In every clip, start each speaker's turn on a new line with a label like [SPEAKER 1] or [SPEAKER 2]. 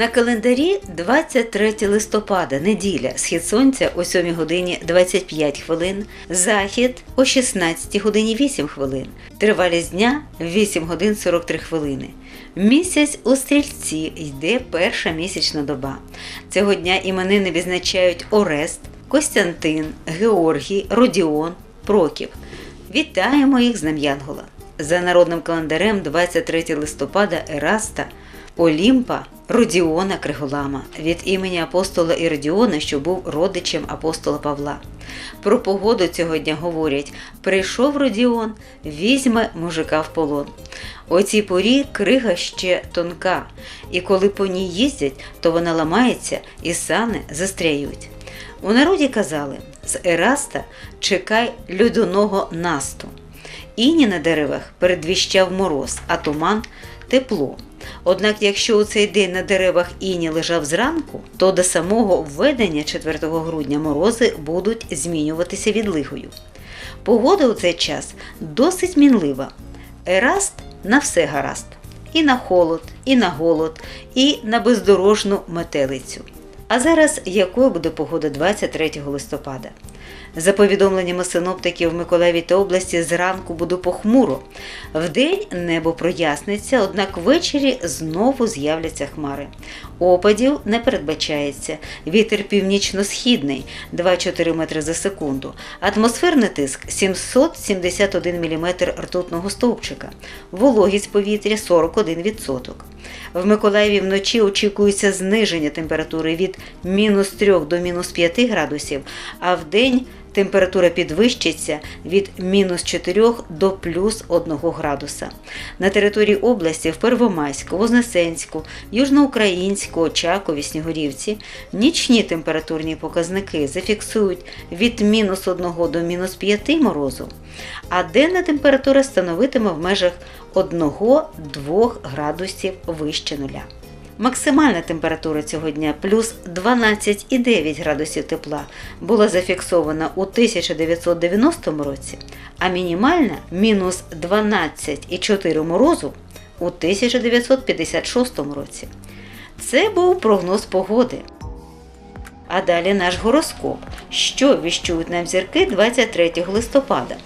[SPEAKER 1] На календарі 23 листопада, неділя, схід сонця о 7 годині 25 хвилин, захід о 16 годині 8 хвилин, тривалість дня 8 годин 43 хвилини. Місяць у стрільці йде перша місячна доба. Цього дня іменини відзначають Орест, Костянтин, Георгій, Родіон, Проків. Вітаємо їх з Днем Янгола. За народним календарем 23 листопада Ераста, Олімпа, Родіона Криголама від імені апостола Іродіона, що був родичем апостола Павла. Про погоду цього дня говорять: прийшов Родіон, візьме мужика в полон. У цій порі крига ще тонка, і коли по ній їздять, то вона ламається і сани застряють. У народі казали: з Ераста чекай льодяного насту. Іні на деревах передвіщав мороз, а туман тепло. Однак, якщо у цей день на деревах іні лежав зранку, то до самого введення 4 грудня морози будуть змінюватися відлигою. Погода у цей час досить мінлива. Ераст на все гаразд. І на холод, і на голод, і на бездорожну метелицю. А зараз якою буде погода 23 листопада? За повідомленнями синоптиків в Миколаєві та області зранку буде похмуро. Вдень небо проясниться, однак ввечері знову з'являться хмари. Опадів не передбачається. Вітер північно-східний 2-4 метри за секунду. Атмосферний тиск 771 мм ртутного стовпчика. Вологість повітря 41%. В Миколаєві вночі очікується зниження температури від мінус 3 до мінус 5 градусів, а в день температура підвищиться від мінус 4 до плюс 1 градуса. На території області в Первомайську, Вознесенську, Южноукраїнську, Очакові, Снігурівці нічні температурні показники зафіксують від мінус 1 до мінус 5 морозу, а денна температура становитиме в межах 1-2 градусів вище нуля. Максимальна температура цього дня плюс 12,9 градусів тепла була зафіксована у 1990 році, а мінімальна мінус 12,4 морозу у 1956 році. Це був прогноз погоди. А далі наш гороскоп, що віщують нам зірки 23 листопада.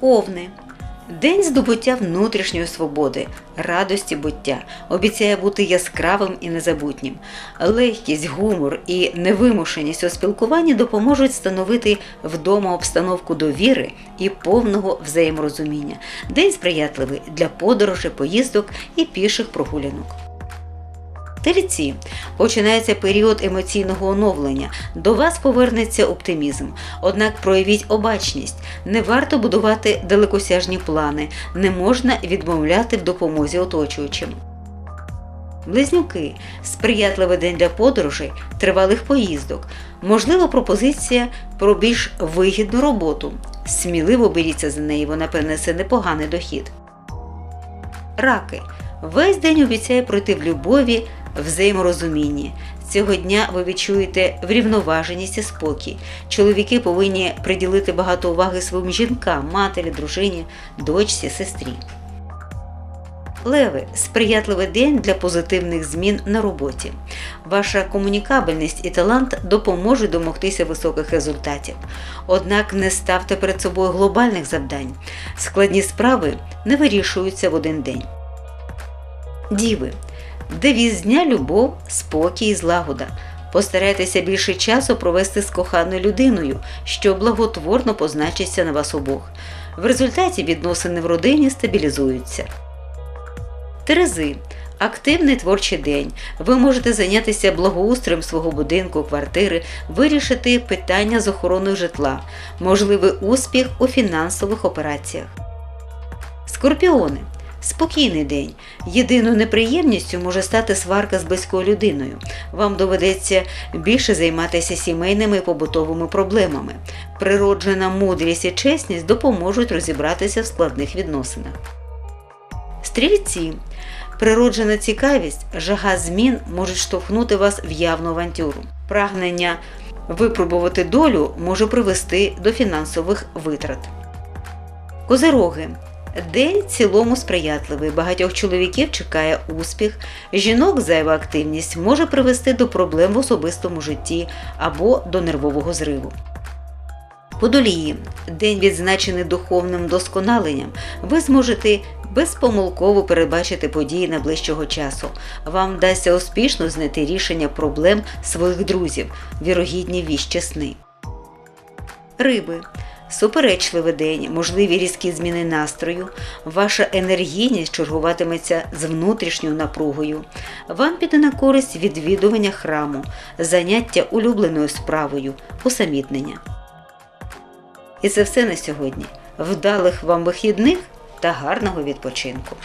[SPEAKER 1] Овни. День здобуття внутрішньої свободи, радості буття обіцяє бути яскравим і незабутнім. Легкість, гумор і невимушеність у спілкуванні допоможуть становити вдома обстановку довіри і повного взаєморозуміння. День сприятливий для подорожей, поїздок і піших прогулянок. Тельці починається період емоційного оновлення. До вас повернеться оптимізм. Однак проявіть обачність. Не варто будувати далекосяжні плани, не можна відмовляти в допомозі оточуючим. Близнюки сприятливий день для подорожей, тривалих поїздок, можлива пропозиція про більш вигідну роботу. Сміливо беріться за неї, вона принесе непоганий дохід. Раки. Весь день обіцяє пройти в любові, взаєморозумінні. Цього дня ви відчуєте врівноваженість і спокій. Чоловіки повинні приділити багато уваги своїм жінкам, матері, дружині, дочці, сестрі. Леви сприятливий день для позитивних змін на роботі. Ваша комунікабельність і талант допоможуть домогтися високих результатів. Однак не ставте перед собою глобальних завдань. Складні справи не вирішуються в один день. Діви. Девіз дня любов, спокій і злагода. Постарайтеся більше часу провести з коханою людиною, що благотворно позначиться на вас обох. В результаті відносини в родині стабілізуються. Терези. Активний творчий день. Ви можете зайнятися благоустроєм свого будинку, квартири, вирішити питання з охороною житла, можливий успіх у фінансових операціях. Скорпіони. Спокійний день. Єдиною неприємністю може стати сварка з близькою людиною. Вам доведеться більше займатися сімейними і побутовими проблемами. Природжена мудрість і чесність допоможуть розібратися в складних відносинах. Стрільці. Природжена цікавість, жага змін можуть штовхнути вас в явну авантюру. Прагнення випробувати долю може привести до фінансових витрат. Козироги. День цілому сприятливий. Багатьох чоловіків чекає успіх. Жінок зайва активність може привести до проблем в особистому житті або до нервового зриву. Водолії. День відзначений духовним досконаленням. Ви зможете безпомилково передбачити події найближчого часу. Вам вдасться успішно знайти рішення проблем своїх друзів, вірогідні віщі сни. Риби. Суперечливий день, можливі різкі зміни настрою, ваша енергійність чергуватиметься з внутрішньою напругою. Вам піде на користь відвідування храму, заняття улюбленою справою, усамітнення. І це все на сьогодні. Вдалих вам вихідних та гарного відпочинку!